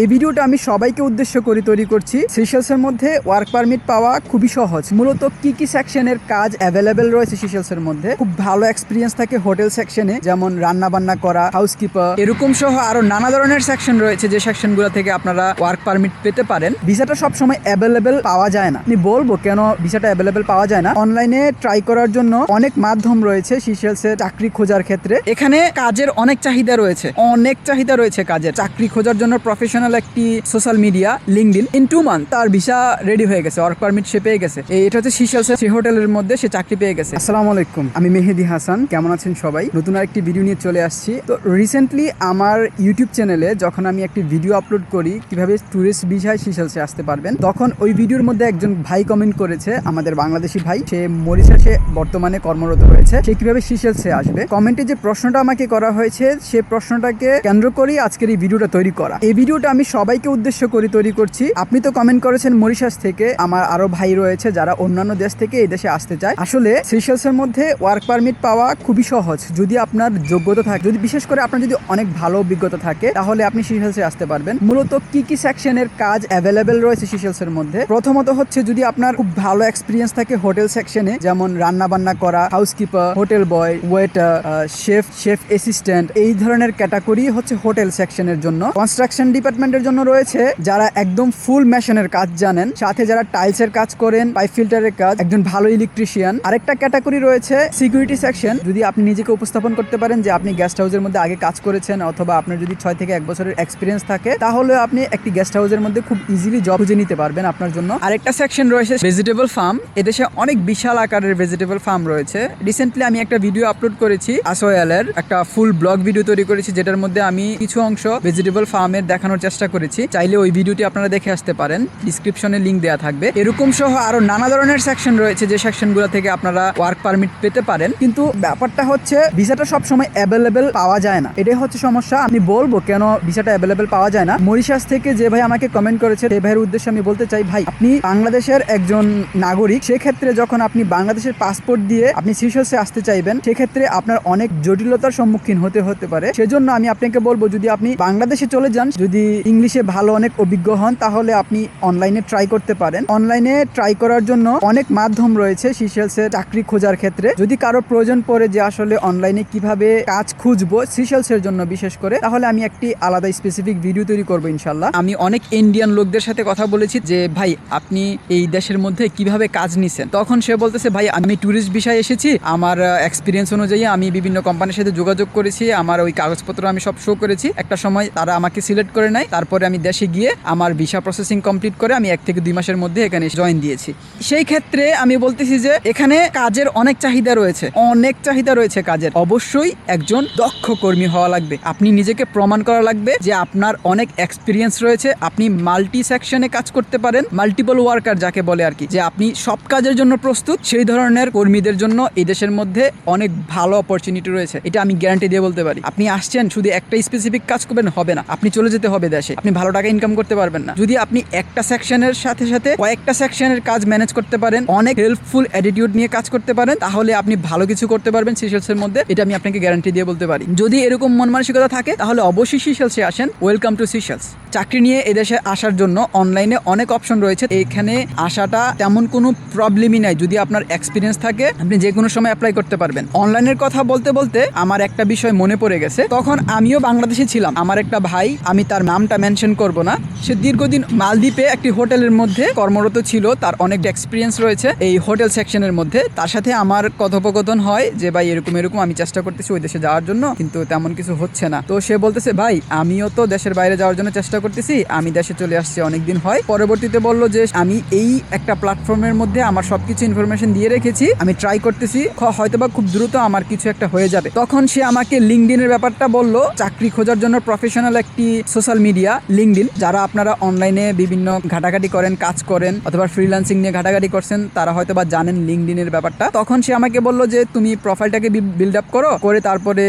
এই ভিডিওটা আমি সবাইকে উদ্দেশ্য করে তৈরি করছি। সিশেলসের মধ্যে ওয়ার্ক পারমিট পাওয়া খুবই সহজ। মূলত কি কি সেকশনের কাজ অ্যাভেলেবেল রয়েছে সিশেলসের মধ্যে? খুব ভালো এক্সপিরিয়েন্স থাকে হোটেল সেকশনে যেমন রান্না বান্না করা হাউসকিপার এরকম সহ আরও নানা ধরনের সেকশন রয়েছে যে সেকশনগুলো থেকে আপনারা ওয়ার্ক পারমিট পেতে পারেন। ভিসাটা সবসময় অ্যাভেলেবেল পাওয়া যায় না। আমি বলব কেন ভিসাটা অ্যাভেলেবেল পাওয়া যায় না? অনলাইনে ট্রাই করার জন্য অনেক মাধ্যম রয়েছে সিসেলস সিশেলসে চাকরি খোঁজার ক্ষেত্রে। এখানে কাজের অনেক চাহিদা রয়েছে। অনেক চাহিদা রয়েছে কাজের। চাকরি খোঁজার জন্য প্রফেশনাল একটি social media LinkedIn in two month তার ভিসা রেডি হয়ে গেছে ওয়ার্ক পারমিট সে পেয়ে গেছে। এটা হচ্ছে সিশেলসের সে হোটেলের মধ্যে সে চাকরি পেয়ে গেছে। আসসালামু আলাইকুম, আমি মেহেদি হাসান, কেমন আছেন সবাই? নতুন আরেকটি ভিডিও নিয়ে চলে আসছি। তো রিসেন্টলি আমার ইউটিউব চ্যানেলে যখন আমি একটি ভিডিও আপলোড করি, কীভাবে ট্যুরিস্ট ভিসায় সিশেলসে আসতে পারবেন, তখন ওই ভিডিওর মধ্যে একজন ভাই কমেন্ট করেছে, আমাদের বাংলাদেশি ভাই। সে মরিশাসে বর্তমানে কর্মরত হয়েছে সে কীভাবে সিশেলসে আসবে? কমেন্টে যে প্রশ্নটা আমাকে করা হয়েছে, সে প্রশ্নটাকে কেন্দ্র করেই আজকের এই ভিডিওটা তৈরি করা। এই ভিডিওটা আমি সবাইকে উদ্দেশ্য করে তৈরি করছি। আপনি তো কমেন্ট করেছেন মরিশাস থেকে। আমার আরও ভাই রয়েছে যারা অন্যান্য দেশ থেকে এই দেশে আসতে চায়। আসলে সিশেলস মধ্যে ওয়ার্ক পারমিট পাওয়া খুবই সহজ। যদি আপনার যোগ্যতা থাকে, যদি বিশেষ করে আপনার যদি অনেক ভালো অভিজ্ঞতা থাকে, তাহলে আপনি সিশেলসে আসতে পারবেন। মূলত কি কি সেকশনের কাজ অ্যাভেলেবেল রয়েছে সিশেলস এর মধ্যে? প্রথমত হচ্ছে যদি আপনার খুব ভালো এক্সপিরিয়েন্স থাকে হোটেল সেকশনে যেমন রান্না বান্না করা housekeeper hotel boy waiter chef chef assistant এই ধরনের ক্যাটাগরি হচ্ছে হোটেল সেকশনের জন্য। কনস্ট্রাকশন ডিপার্টমেন্টের জন্য রয়েছে, যারা একদম ফুল মেশনের কাজ জানেন। সাথে যারা টাইলসের কাজ করেন পাইপ ফিল্টারের কাজ, একজন ভালো ইলেকট্রিশিয়ান আরেকটা ক্যাটাগরি রয়েছে সিকিউরিটি সেকশন যদি আপনি নিজেকে উপস্থাপন করতে পারেন যে আপনি গেস্ট হাউসের মধ্যে আগে কাজ করেছেন অথবা আপনার যদি ছয় থেকে এক বছরের এক্সপিরিয়েন্স থাকে, তাহলে আপনি একটি গেস্ট হাউসের মধ্যে খুব ইজিলি জব খুঁজে নিতে পারবেন আপনার জন্য। আরেকটা সেকশন রয়েছে ভেজিটেবল ফার্ম এদেশে অনেক বিশাল আকারের ভেজিটেবল ফার্ম রয়েছে। রিসেন্টলি আমি একটা ভিডিও আপলোড করেছি আসোয়ালের একটা ফুল ব্লগ ভিডিও তৈরি করেছি, যেটার মধ্যে আমি কিছু অংশ ভেজিটেবল ফার্মের দেখানোর চেষ্টা করেছি। চাইলে ওই ভিডিওটি আপনারা দেখে আসতে পারেন। ডিসক্রিপশনে লিঙ্ক দেওয়া থাকবে। এরকম সহ আরও নানা ধরনের সেকশন রয়েছে যে সেকশনগুলো থেকে আপনারা ওয়ার্ক পারমিট পেতে পারেন। কিন্তু ব্যাপারটা হচ্ছে, ভিসাটা সবসময় অ্যাভেলেবেল পাওয়া যায় না। এটাই হচ্ছে সমস্যা। আমি বলব কেন ভিসাটা অ্যাভেলেবেল পাওয়া যায় না? মরিশাস থেকে যে ভাই আমাকে কমেন্ট করেছে সেই ভাইয়ের উদ্দেশ্যে আমি বলতে চাই, ভাই, আপনি বাংলাদেশের একজন নাগরিক, সেক্ষেত্রে যখন আপনি বাংলাদেশের পাসপোর্ট দিয়ে আপনি সিশলসে আসতে চাইবেন, সেক্ষেত্রে আপনার অনেক জটিলতার সম্মুখীন হতে হতে পারে। সেজন্য আমি আপনাকে বলব, যদি আপনি বাংলাদেশে চলে যান, যদি ইংলিশে ভালো অনেক অভিজ্ঞ হন, তাহলে আপনি অনলাইনে ট্রাই করতে পারেন। অনলাইনে ট্রাই করার জন্য অনেক মাধ্যম রয়েছে সিশেলসের চাকরি খোঁজার ক্ষেত্রে। যদি কারও প্রয়োজন পড়ে যে আসলে অনলাইনে কীভাবে কাজ খুঁজবো সিশেলসের জন্য বিশেষ করে, তাহলে আমি একটি আলাদা স্পেসিফিক ভিডিও তৈরি করব ইনশাল্লাহ আমি অনেক ইন্ডিয়ান লোকদের সাথে কথা বলেছি যে, ভাই, আপনি এই দেশের মধ্যে কীভাবে কাজ নিছেন? তখন সে বলতেছে, ভাই, আমি ট্যুরিস্ট বিষয়ে এসেছি। আমার এক্সপিরিয়েন্স অনুযায়ী আমি বিভিন্ন কোম্পানির সাথে যোগাযোগ করেছি। আমার ওই কাগজপত্র আমি সব শো করেছি। একটা সময় তারা আমাকে সিলেক্ট করে নেয় তারপরে আমি দেশে গিয়ে আমার ভিসা প্রসেসিং কমপ্লিট করে আমি এক থেকে দুই মাসের মধ্যে এখানে জয়েন দিয়েছি। সেই ক্ষেত্রে আমি বলতেছি যে এখানে কাজের অনেক চাহিদা রয়েছে, অনেক চাহিদা রয়েছে কাজের। অবশ্যই একজন দক্ষ কর্মী হওয়া লাগবে। আপনি নিজেকে প্রমাণ করা লাগবে যে আপনার অনেক এক্সপিরিয়েন্স রয়েছে, আপনি মাল্টি সেকশনে কাজ করতে পারেন মাল্টিপল ওয়ার্কার যাকে বলে আর কি যে আপনি সব কাজের জন্য প্রস্তুত, সেই ধরনের কর্মীদের জন্য এই দেশের মধ্যে অনেক ভালো অপরচুনিটি রয়েছে। এটা আমি গ্যারান্টি দিয়ে বলতে পারি। আপনি আসছেন, শুধু একটা স্পেসিফিক কাজ করবেন, হবে না। আপনি চলে যেতে হবে। দেশে আপনি ভালো টাকা ইনকাম করতে পারবেন না। যদি আপনি একটা সেকশনের সাথে সাথে কয়েকটা সেকশনের কাজ ম্যানেজ করতে পারেন, অনেক হেল্পফুল অ্যাটিটিউড নিয়ে কাজ করতে পারেন, তাহলে আপনি ভালো কিছু করতে পারবেন সিশেলসের মধ্যে। এটা আমি আপনাকে গ্যারান্টি দিয়ে বলতে পারি। যদি এরকম মন মানসিকতা থাকে, তাহলে অবশ্যই সিশেলসে আসেন। ওয়েলকাম টু সিশেলস চাকরি নিয়ে এদেশে আসার জন্য অনলাইনে অনেক অপশন রয়েছে। এখানে আসাটা তেমন কোনো প্রবলেমই নাই। যদি আপনার এক্সপিরিয়েন্স থাকে, আপনি যে কোনো সময় অ্যাপ্লাই করতে পারবেন। অনলাইনের কথা বলতে বলতে আমার একটা বিষয় মনে পড়ে গেছে। তখন আমিও বাংলাদেশে ছিলাম। আমার একটা ভাই, আমি তার নামটা মেনশন করব না। সে দীর্ঘদিন মালদ্বীপে একটি হোটেলের মধ্যে কর্মরত ছিল, তার অনেক এক্সপিরিয়েন্স রয়েছে এই হোটেল সেকশনের মধ্যে। তার সাথে আমার কথোপকথন হয় যে, ভাই, এরকম এরকম, আমি চেষ্টা করতেছি ওই দেশে যাওয়ার জন্য, কিন্তু তেমন কিছু হচ্ছে না। তো সে বলতেছে, ভাই, আমিও তো দেশের বাইরে যাওয়ার জন্য চেষ্টা করতেছি, আমি দেশে চলে আসছি অনেকদিন হয়। পরবর্তীতে বলল যে, আমি এই একটা প্ল্যাটফর্মের মধ্যে আমার সবকিছু ইনফরমেশন দিয়ে রেখেছি, আমি ট্রাই করতেছি হয়তোবা খুব দ্রুত আমার কিছু একটা হয়ে যাবে। তখন সে আমাকে লিঙ্কডিনের ব্যাপারটা বলল, চাকরি খোঁজার জন্য প্রফেশনাল একটি সোশ্যাল মিডিয়া লিঙ্কডিন যারা আপনারা অনলাইনে বিভিন্ন ঘাটাঘাটি করেন, কাজ করেন, অথবা ফ্রিল্যান্সিং নিয়ে ঘাটাঘাটি করছেন, তারা হয়তো বা জানেন লিঙ্কডিনের ব্যাপারটা। তখন সে আমাকে বলল যে, তুমি প্রোফাইলটাকে বিল্ড আপ করো, করে তারপরে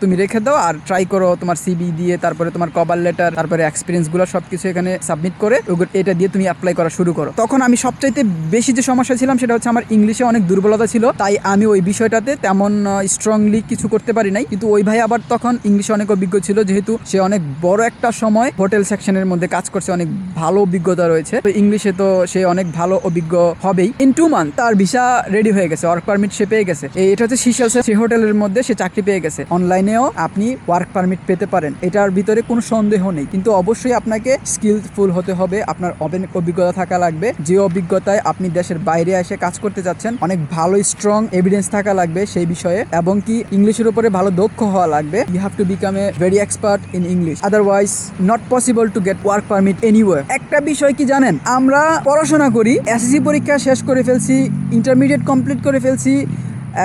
তুমি রেখে দাও, আর ট্রাই করো তোমার সিবি দিয়ে, তারপরে তোমার কভার লেটার তারপরে এক্সপিরিয়েন্সগুলো সবকিছু এখানে সাবমিট করে এটা দিয়ে তুমি অ্যাপ্লাই করা শুরু করো। তখন আমি সবচাইতে বেশি যে সমস্যা ছিলাম, সেটা হচ্ছে আমার ইংলিশে অনেক দুর্বলতা ছিল, তাই আমি ওই বিষয়টাতে তেমন স্ট্রংলি কিছু করতে পারি নাই। কিন্তু ওই ভাই আবার তখন ইংলিশে অনেক অভিজ্ঞ ছিল, যেহেতু সে অনেক বড় একটা সময় সময় হোটেল সেকশনের মধ্যে কাজ করছে অনেক ভালো অভিজ্ঞতা রয়েছে। তো ইংলিশে তো সে অনেক ভালো অভিজ্ঞ হবেই। ইন টু মান্থ তার ভিসা রেডি হয়ে গেছে ওয়ার্ক পারমিট সে পেয়ে গেছে। এটা হচ্ছে সিশালসের সেই হোটেলের মধ্যে সে চাকরি পেয়ে গেছে। অনলাইনেও আপনি ওয়ার্ক পারমিট পেতে পারেন। এটার ভিতরে কোনো সন্দেহ নেই। কিন্তু অবশ্যই আপনাকে স্কিলফুল হতে হবে। আপনার অভিজ্ঞতা থাকা লাগবে। যে অভিজ্ঞতায় আপনি দেশের বাইরে এসে কাজ করতে যাচ্ছেন, অনেক ভালো স্ট্রং এভিডেন্স থাকা লাগবে সেই বিষয়ে। এবং কি ইংলিশের উপরে ভালো দক্ষ হওয়া লাগবে। You have to become a very expert in English otherwise not possible to get work permit anyway একটা বিষয় কি জানেন? আমরা পড়াশোনা করি এসএসসি পরীক্ষা শেষ করে ফেলছি ইন্টারমিডিয়েট কমপ্লিট করে ফেলছি,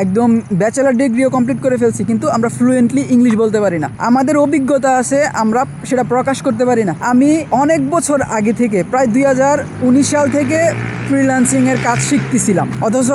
একদম ব্যাচেলার ডিগ্রিও কমপ্লিট করে ফেলছি, কিন্তু আমরা ফ্লুয়েন্টলি ইংলিশ বলতে পারি না। আমাদের অভিজ্ঞতা আছে, আমরা সেটা প্রকাশ করতে পারি না। আমি অনেক বছর আগে থেকে, প্রায় দুই হাজার উনিশ সাল থেকে ফ্রিল্যান্সিং এর কাজ শিখতেছিলাম। অথচ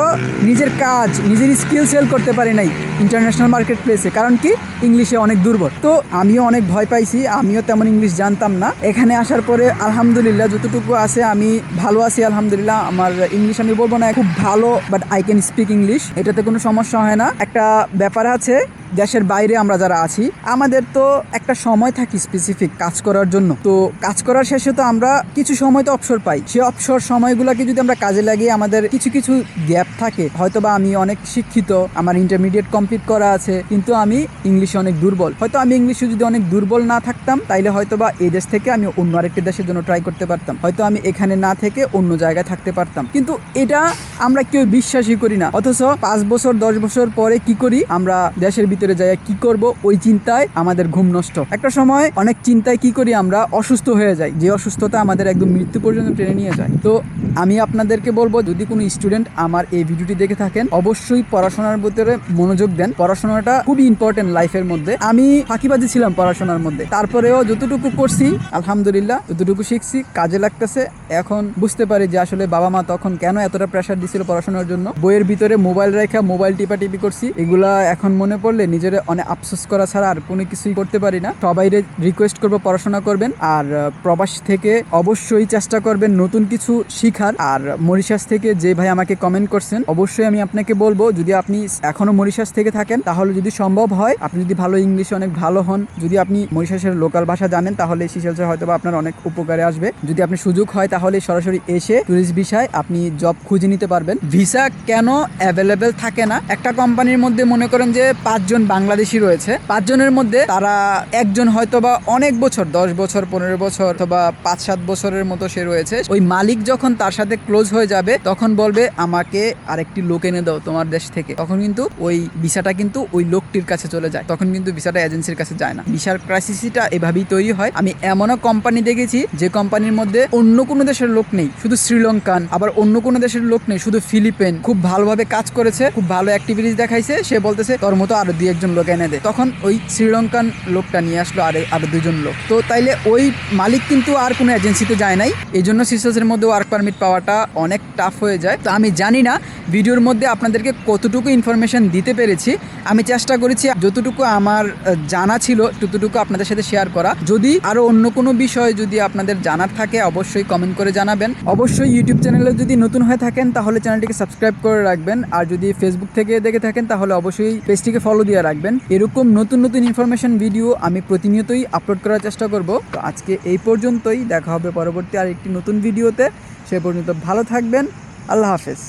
নিজের কাজ, নিজের স্কিল সেল করতে পারি নাই ইন্টারন্যাশনাল মার্কেট প্লেসে কারণ কি? ইংলিশে অনেক দুর্বল। তো আমিও অনেক ভয় পাইছি, আমিও তেমন ইংলিশ জানতাম না। এখানে আসার পরে আলহামদুলিল্লাহ যতটুকু আছে আমি ভালো আছি, আলহামদুলিল্লাহ। আমার ইংলিশ আমি বলব না, খুব ভালো but I can speak English এটাতে কোনো সমস্যা হয় না। একটা ব্যাপার আছে দেশের বাইরে আমরা যারা আছি, আমাদের তো একটা সময় থাকি স্পেসিফিক কাজ করার জন্য। তো কাজ করার শেষে তো আমরা কিছু সময় তো অবসর পাই। সেই অবসর সময়গুলোকে যদি আমরা কাজে লাগিয়ে আমাদের কিছু কিছু গ্যাপ থাকে হয়তো বা আমি অনেক শিক্ষিত, আমার ইন্টারমিডিয়েট কমপ্লিট করা আছে, কিন্তু আমি ইংলিশে অনেক দুর্বল। হয়তো আমি ইংলিশে যদি অনেক দুর্বল না থাকতাম, তাইলে হয়তো বা এই দেশ থেকে আমি অন্য আরেকটি দেশের জন্য ট্রাই করতে পারতাম। হয়তো আমি এখানে না থেকে অন্য জায়গায় থাকতে পারতাম। কিন্তু এটা আমরা কেউ বিশ্বাসই করি না। অথচ পাঁচ বছর, দশ বছর পরে কি করি? আমরা দেশের ভিতরে যাই কি করব? ওই চিন্তায় আমাদের ঘুম নষ্ট। একটা সময় অনেক চিন্তায় কি করি আমরা? অসুস্থ হয়ে যাই। যে অসুস্থতা আমাদের একদম মৃত্যু পর্যন্ত টেনে নিয়ে যায়। তো আমি আপনাদেরকে বলব, যদি কোনো স্টুডেন্ট আমার এই ভিডিওটি দেখে থাকেন, অবশ্যই পড়াশোনার ভিতরে মনোযোগ দেন। পড়াশোনাটা খুবই ইম্পর্টেন্ট লাইফের মধ্যে। আমি ফাঁকিবাজি ছিলাম পড়াশোনার মধ্যে। তারপরেও যতটুকু করছি, আলহামদুলিল্লাহ, যতটুকু শিখছি, কাজে লাগতেছে। এখন বুঝতে পারি যে আসলে বাবা মা তখন কেন এতটা প্রেশার দিছিল পড়াশোনার জন্য। বইয়ের ভিতরে মোবাইল রেখা মোবাইল টিপা টিপি করছি। এগুলা এখন মনে পড়লে নিজের অনেক আফসোস করা ছাড়া আর কোনো কিছুই করতে পারি না। সবাই রিকোয়েস্ট করব, পড়াশোনা করবেন। আর প্রবাস থেকে অবশ্যই চেষ্টা করবেন নতুন কিছু শিখার। আর, মরিশাস থেকে যে ভাই আমাকে কমেন্ট করছেন, অবশ্যই আমি আপনাকে বলব, যদি আপনি এখনও মরিশাস থেকে থাকেন, তাহলে যদি সম্ভব হয়, আপনি যদি ভালো ইংলিশে অনেক ভালো হন, যদি আপনি মরিশাসের লোকাল ভাষা জানেন, তাহলে সিসেলসে হয়তো আপনার অনেক উপকারে আসবে। যদি আপনি সুযোগ হয়, তাহলে সরাসরি এসে টুরিস্ট ভিসায় আপনি জব খুঁজে নিতে পারবেন। ভিসা কেন অ্যাভেলেবেল থাকে না? একটা কোম্পানির মধ্যে মনে করেন যে পাঁচজন বাংলাদেশি রয়েছে। পাঁচজনের মধ্যে তারা একজন হয়তো বা অনেক বছর, দশ বছর, পনেরো বছর অথবা পাঁচ, সাত বছরের মতো সে রয়েছে। ওই মালিক যখন তার সাথে ক্লোজ হয়ে যাবে, তখন বলবে, আমাকে আরেকটি লোক এনে দাও তোমার দেশ থেকে। তখন কিন্তু ওই ভিসাটা কিন্তু ওই লোকটির কাছে চলে যায়। তখন কিন্তু ভিসাটা এজেন্সির কাছে যায় না। ভিসার ক্রাইসিসটা এভাবেই তৈরি হয়। আমি এমনও কোম্পানি দেখেছি, যে কোম্পানির মধ্যে অন্য কোনো দেশের লোক নেই। শুধু শ্রীলঙ্কান, আবার অন্য কোনো দেশের লোক নেই। শুধু ফিলিপিন খুব ভালোভাবে কাজ করেছে, খুব ভালো অ্যাক্টিভিটিস দেখাইছে। সে বলতেছে, তোর মতো আরও দুই একজন লোক এনে দেয়। তখন ওই শ্রীলঙ্কান লোকটা নিয়ে আসলো আর, আরও দুজন লোক। তো তাইলে ওই মালিক কিন্তু আর কোনো এজেন্সিতে যায় নাই। এই জন্য সিসেলসের মধ্যে ওয়ার্ক পারমিট পাওয়াটা অনেক টাফ হয়ে যায়। তো আমি জানি না ভিডিওর মধ্যে আপনাদেরকে কতটুকু ইনফরমেশন দিতে পেরেছি। আমি চেষ্টা করেছি যতটুকু আমার জানা ছিল ততটুকু আপনাদের সাথে শেয়ার করা। যদি আরও অন্য কোনো বিষয় যদি আপনাদের জানার থাকে, অবশ্যই কমেন্ট করে জানাবেন। অবশ্যই ইউটিউব চ্যানেলে যদি নতুন হয়ে থাকেন, তাহলে চ্যানেলটিকে সাবস্ক্রাইব করে রাখবেন। আর যদি ফেসবুক থেকে দেখে থাকেন, তাহলে অবশ্যই পেজটিকে ফলো দিয়ে রাখবেন। এরকম নতুন নতুন ইনফরমেশন ভিডিও আমি প্রতিনিয়তই আপলোড করার চেষ্টা করব। তো আজকে এই পর্যন্তই। দেখা হবে পরবর্তী আর একটি নতুন ভিডিওতে সে পর্যন্ত ভালো থাকবেন। আল্লাহ হাফেজ।